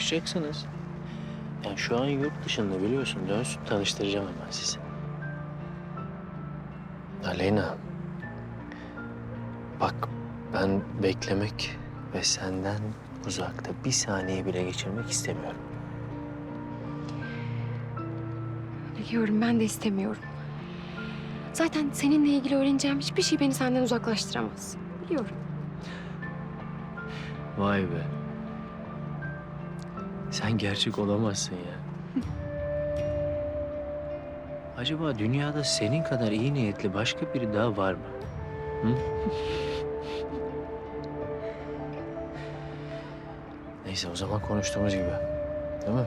tanışacaksınız. Yani şu an yurt dışında biliyorsun. Dönsün tanıştıracağım hemen sizi. Aleyna. Bak ben beklemek ve senden uzakta bir saniye bile geçirmek istemiyorum. Biliyorum ben de istemiyorum. Zaten seninle ilgili öğreneceğim hiçbir şey beni senden uzaklaştıramaz. Biliyorum. Vay be. Sen gerçek olamazsın ya. Acaba dünyada senin kadar iyi niyetli başka biri daha var mı? Hı? Neyse o zaman konuştuğumuz gibi. Değil mi?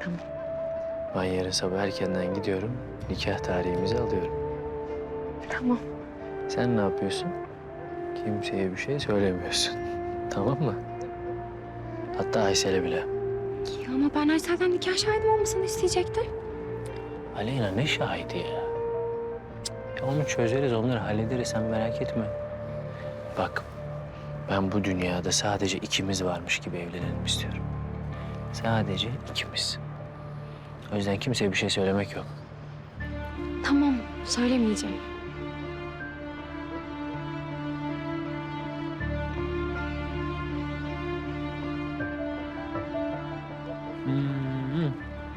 Tamam. Ben yarın sabah erkenden gidiyorum. Nikah tarihimizi alıyorum. Tamam. Sen ne yapıyorsun? Kimseye bir şey söylemiyorsun. Tamam mı? Hatta Aysel'e bile. Ya ama ben Aysel'den nikah şahidim olmasını isteyecektim. Aleyna ne şahidi ya? Ya onu çözeriz, onları hallederiz. Sen merak etme. Bak, ben bu dünyada sadece ikimiz varmış gibi evlenelim istiyorum. Sadece ikimiz. O yüzden kimseye bir şey söylemek yok. Tamam söylemeyeceğim. Mm.